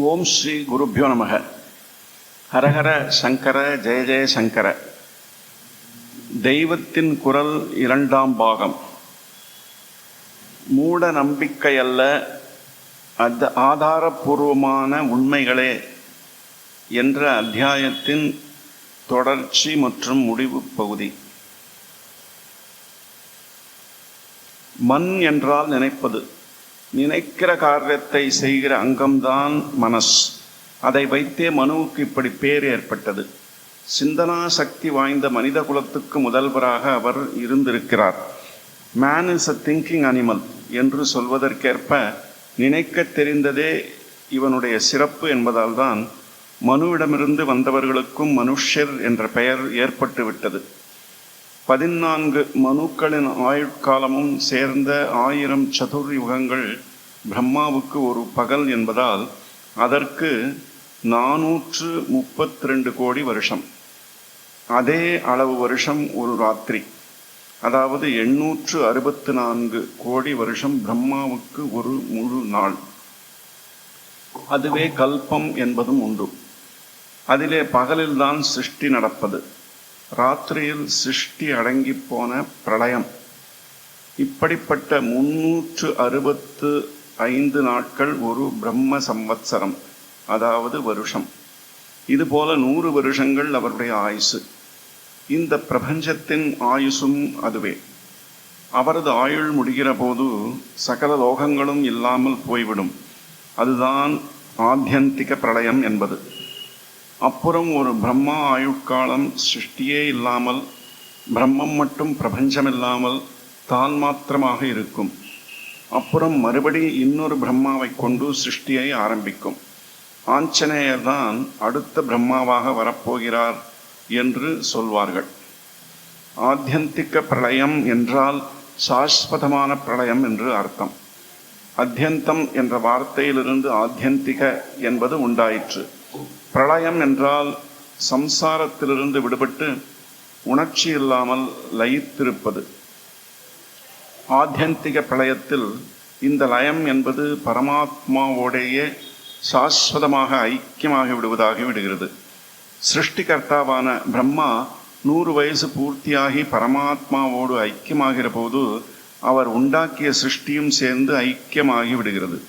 ஓம் ஸ்ரீ குருப்பியோ நமக. ஹரஹர சங்கர ஜெய ஜெய சங்கர. தெய்வத்தின் குரல் இரண்டாம் பாகம். மூட நம்பிக்கை அல்ல அத் ஆதாரபூர்வமான உண்மைகளே என்ற அத்தியாயத்தின் தொடர்ச்சி மற்றும் முடிவு பகுதி. மண் என்றால் நினைப்பது. நினைக்கிற காரியத்தை செய்கிற அங்கம்தான் மனஸ். அதை வைத்தே மனுவுக்கு இப்படி பேர் ஏற்பட்டது. சிந்தனா சக்தி வாய்ந்த மனித குலத்துக்கு முதல்வராக அவர் இருந்திருக்கிறார். Man is a thinking animal என்று சொல்வதற்கேற்ப நினைக்க தெரிந்ததே இவனுடைய சிறப்பு என்பதால்தான் மனுவிடமிருந்து வந்தவர்களுக்கும் மனுஷர் என்ற பெயர் ஏற்பட்டுவிட்டது. பதினான்கு மனுக்களின் ஆயுட்காலமும் சேர்ந்த ஆயிரம் சதுர் யுகங்கள் பிரம்மாவுக்கு ஒரு பகல் என்பதால் அதற்கு நானூற்று முப்பத்தி ரெண்டு கோடி வருஷம். அதே அளவு வருஷம் ஒரு ராத்திரி. அதாவது எண்ணூற்று அறுபத்து நான்கு கோடி வருஷம் பிரம்மாவுக்கு ஒரு முழு நாள். அதுவே கல்பம் என்பதும் உண்டு. அதிலே பகலில்தான் சிருஷ்டி நடப்பது. ராத்திரியில் சிருஷ்டி அடங்கி போன பிரளயம். இப்படிப்பட்ட முன்னூற்று அறுபத்து ஐந்து நாட்கள் ஒரு பிரம்ம சம்வத்சரம் அதாவது வருஷம். இதுபோல நூறு வருஷங்கள் அவருடைய ஆயுசு. இந்த பிரபஞ்சத்தின் ஆயுசும் அதுவே. அவரது ஆயுள் முடிகிற போது சகல லோகங்களும் இல்லாமல் போய்விடும். அதுதான் ஆத்தியந்திக பிரளயம் என்பது. அப்புறம் ஒரு பிரம்மா ஆயுட்காலம் சிருஷ்டியே இல்லாமல் பிரம்மம் மட்டும் பிரபஞ்சம் இல்லாமல் தான் மாத்திரமாக இருக்கும். அப்புறம் மறுபடி இன்னொரு பிரம்மாவை கொண்டு சிருஷ்டியை ஆரம்பிக்கும். ஆஞ்சநேயர் தான் அடுத்த பிரம்மாவாக வரப்போகிறார் என்று சொல்வார்கள். ஆத்தியந்திக்க பிரளயம் என்றால் சாஸ்வதமான பிரளயம் என்று அர்த்தம். அத்தியந்தம் என்ற வார்த்தையிலிருந்து ஆத்தியந்திக என்பது உண்டாயிற்று. பிரளயம் என்றால் சம்சாரத்திலிருந்து விடுபட்டு உணர்ச்சி இல்லாமல் லயித்திருப்பது. ஆத்தியந்திக பிரளயத்தில் இந்த லயம் என்பது பரமாத்மாவோடையே சாஸ்வதமாக ஐக்கியமாகி விடுவதாகி விடுகிறது. சிருஷ்டிகர்த்தாவான பிரம்மா நூறு வயசு பூர்த்தியாகி பரமாத்மாவோடு ஐக்கியமாகிற போது அவர் உண்டாக்கிய சிருஷ்டியும் சேர்ந்து ஐக்கியமாகி விடுகிறது.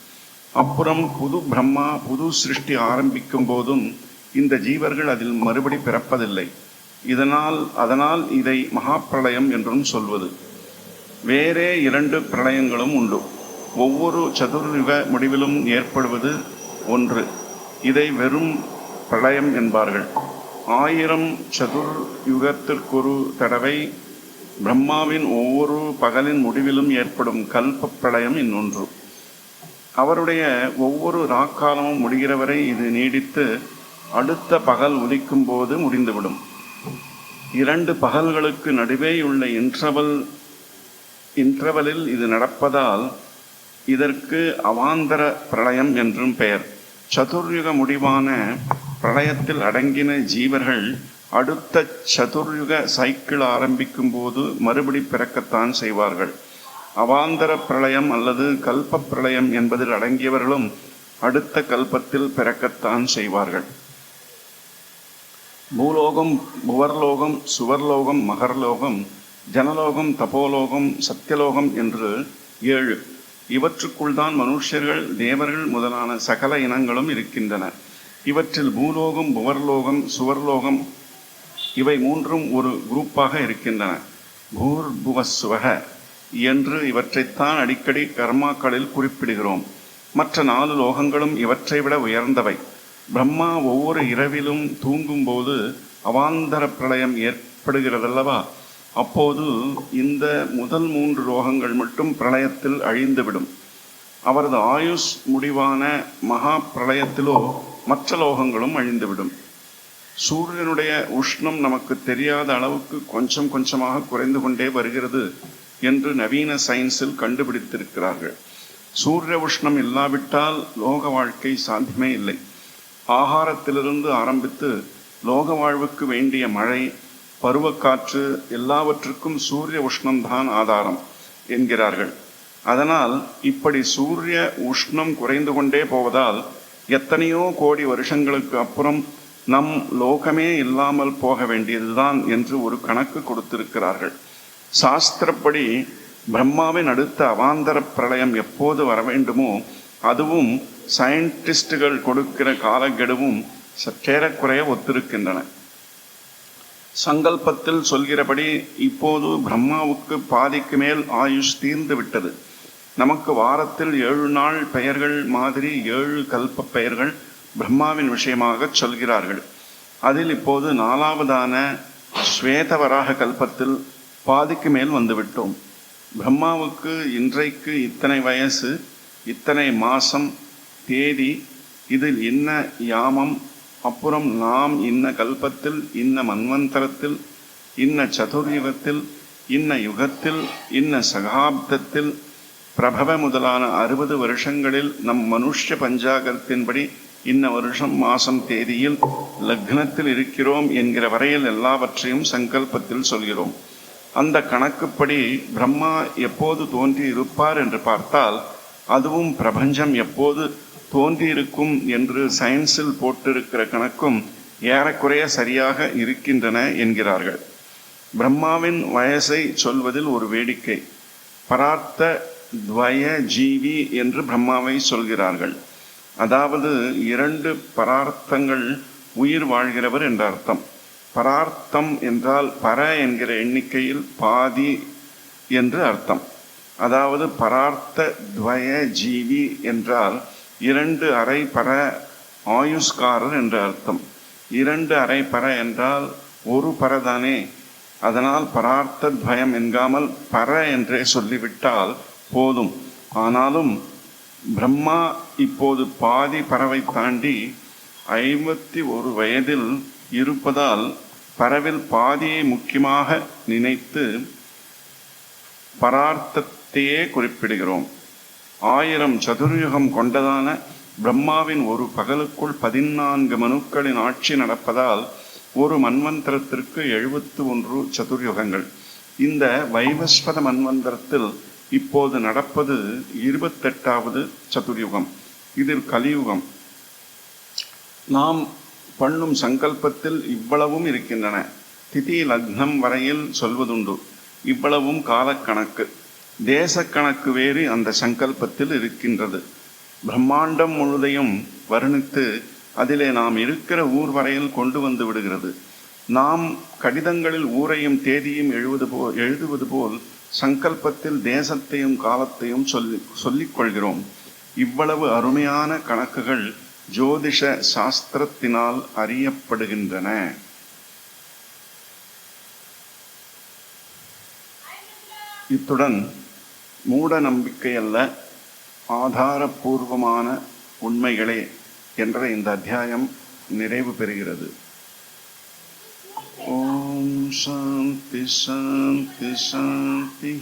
அப்புறம் புது பிரம்மா புது சிருஷ்டி ஆரம்பிக்கும் போதும் இந்த ஜீவர்கள் அதில் மறுபடி பிறப்பதில்லை. இதனால் அதனால் இதை மகாப்பிரளயம் என்றும் சொல்வது. வேறே இரண்டு பிரளயங்களும் உண்டு. ஒவ்வொரு சதுர்யுக முடிவிலும் ஏற்படுவது ஒன்று. இதை வெறும் பிரளயம் என்பார்கள். ஆயிரம் சதுர் யுகத்திற்கொரு தடவை பிரம்மாவின் ஒவ்வொரு பகலின் முடிவிலும் ஏற்படும் கல்ப பிரளயம் இன்னொன்று. அவருடைய ஒவ்வொரு ராக்காலமும் முடிகிற வரை இது நீடித்து அடுத்த பகல் உதிக்கும் போது முடிந்துவிடும். இரண்டு பகல்களுக்கு நடுவேயுள்ள இன்ட்ரவல் இன்ட்ரவலில் இது நடப்பதால் இதற்கு அவாந்தர பிரளயம் என்றும் பெயர். சதுர்யுக முடிவான பிரளயத்தில் அடங்கின ஜீவர்கள் அடுத்த சதுர்யுக சைக்கிள் ஆரம்பிக்கும் போது மறுபடி பிறக்கத்தான் செய்வார்கள். அவாந்தர பிரளயம் அல்லது கல்ப பிரளயம் என்பதில் அடங்கியவர்களும் அடுத்த கல்பத்தில் பிறக்கத்தான் செய்வார்கள். பூலோகம் புவர்லோகம் சுவர்லோகம் மகர்லோகம் ஜனலோகம் தபோலோகம் சத்தியலோகம் என்று ஏழு. இவற்றுக்குள் தான் மனுஷர்கள் தேவர்கள் முதலான சகல இனங்களும் இருக்கின்றன. இவற்றில் பூலோகம் புவர்லோகம் சுவர்லோகம் இவை மூன்றும் ஒரு குரூப்பாக இருக்கின்றன. பூர்புவசுவக என்று இவற்றைத்தான் அடிக்கடி கர்மாக்களில் குறிப்பிடுகிறோம். மற்ற நாலு லோகங்களும் இவற்றை விட உயர்ந்தவை. பிரம்மா ஒவ்வொரு இரவிலும் தூங்கும்போது அவாந்தர பிரளயம் ஏற்படுகிறதல்லவா? அப்போது இந்த முதல் மூன்று லோகங்கள் மட்டும் பிரளயத்தில் அழிந்துவிடும். அவரது ஆயுஷ் முடிவான மகா பிரளயத்திலோ மற்ற லோகங்களும் அழிந்துவிடும். சூரியனுடைய உஷ்ணம் நமக்கு தெரியாத அளவுக்கு கொஞ்சம் கொஞ்சமாக குறைந்து கொண்டே வருகிறது. என்று நவீன சயின்ஸில் கண்டுபிடித்திருக்கிறார்கள். சூரிய உஷ்ணம் இல்லாவிட்டால் லோக வாழ்க்கை சாத்தியமே இல்லை. ஆகாரத்திலிருந்து ஆரம்பித்து லோக வாழ்வுக்கு வேண்டிய மழை பருவக்காற்று எல்லாவற்றுக்கும் சூரிய உஷ்ணம்தான் ஆதாரம் என்கிறார்கள். அதனால் இப்படி சூரிய உஷ்ணம் குறைந்து கொண்டே போவதால் எத்தனையோ கோடி வருஷங்களுக்கு அப்புறம் நம் லோகமே இல்லாமல் போக வேண்டியதுதான் என்று ஒரு கணக்கு கொடுத்திருக்கிறார்கள். சாஸ்திரப்படி பிரம்மாவின் அடுத்த அவாந்தர பிரளயம் எப்போது வர வேண்டுமோ அதுவும் சயின்டிஸ்டுகள் கொடுக்கிற காலக்கெடுவும் சற்றேறக்குறைய ஒத்திருக்கின்றன. சங்கல்பத்தில் சொல்கிறபடி இப்போது பிரம்மாவுக்கு பாதிக்கு மேல் ஆயுஷ் தீர்ந்து விட்டது. நமக்கு வாரத்தில் ஏழு நாள் பெயர்கள் மாதிரி ஏழு கல்ப பெயர்கள் பிரம்மாவின் விஷயமாக சொல்கிறார்கள். அதில் இப்போது நாலாவதான ஸ்வேதவராக கல்பத்தில் பாதிக்கு மேல் வந்துவிட்டோம். பிரம்மாவுக்கு இன்றைக்கு இத்தனை வயசு இத்தனை மாதம் தேதி இதில் என்ன யாமம் அப்புறம் நாம் இன்ன கல்பத்தில் இன்ன மன்வந்தரத்தில் இன்ன சதுர்யுகத்தில் இன்ன யுகத்தில் இன்ன சகாப்தத்தில் பிரபவ முதலான அறுபது வருஷங்களில் நம் மனுஷ்ய பஞ்சாகத்தின்படி இன்ன வருஷம் மாசம் தேதியில் லக்னத்தில் இருக்கிறோம் என்கிற வரையில் எல்லாவற்றையும் சங்கல்பத்தில் சொல்கிறோம். அந்த கணக்குப்படி பிரம்மா எப்போது தோன்றி இருப்பார் என்று பார்த்தால் அதுவும் பிரபஞ்சம் எப்போது தோன்றியிருக்கும் என்று சயின்ஸில் போட்டிருக்கிற கணக்கும் ஏறக்குறைய சரியாக இருக்கின்றன என்கிறார்கள். பிரம்மாவின் வயசை சொல்வதில் ஒரு வேடிக்கை. பரார்த்த துவய ஜீவி என்று பிரம்மாவை சொல்கிறார்கள். அதாவது இரண்டு பரார்த்தங்கள் உயிர் வாழ்கிறவர் என்ற அர்த்தம். பரார்த்தம் என்றால் பர என்கிற எண்ணிக்கையில் பாதி என்று அர்த்தம். அதாவது பரார்த்த துவய ஜீவி என்றால் இரண்டு அரை பர ஆயுஷ்காரர் என்று அர்த்தம். இரண்டு அரை பர என்றால் ஒரு பரதானே. அதனால் பரார்த்த துவயம் என்காமல் பர என்றே சொல்லிவிட்டால் போதும். ஆனாலும் பிரம்மா இப்போது பாதி பறவை தாண்டி ஐம்பத்தி ஒரு வயதில் இருப்பதால் பரவில் பாதியை முக்கியமாக நினைத்து பரார்த்தத்தையே குறிப்பிடுகிறோம். ஆயிரம் சதுர்யுகம் கொண்டதான பிரம்மாவின் ஒரு பகலுக்குள் பதினான்கு மனுக்களின் ஆட்சி நடப்பதால் ஒரு மன்வந்தரத்திற்கு எழுபத்து ஒன்று சதுர்யுகங்கள். இந்த வைவஸ்வத மன்வந்தரத்தில் இப்போது நடப்பது இருபத்தெட்டாவது சதுர்யுகம். இதில் கலியுகம். நாம் பண்ணும் சங்கல்பத்தில் இவ்வளவும் இருக்கின்றன. திதி லக்னம் வரையில் சொல்வதுண்டு. இவ்வளவும் காலக்கணக்கு. தேசக்கணக்கு வேறு அந்த சங்கல்பத்தில் இருக்கின்றது. பிரம்மாண்டம் முழுதையும் வர்ணித்து அதிலே நாம் இருக்கிற ஊர் வரையில் கொண்டு வந்து விடுகிறது. நாம் கடிதங்களில் ஊரையும் தேதியும் எழுவது போ எழுதுவது போல் சங்கல்பத்தில் தேசத்தையும் காலத்தையும் சொல்லி சொல்லிக்கொள்கிறோம். இவ்வளவு அருமையான கணக்குகள் ஜோதிஷ சாஸ்திரத்தினால் அறியப்படுகின்றன. இத்துடன் மூட நம்பிக்கை அல்ல ஆதாரபூர்வமான உண்மைகளே என்ற இந்த அத்தியாயம் நிறைவு பெறுகிறது. ஓம் சாந்தி சாந்தி சாந்தி.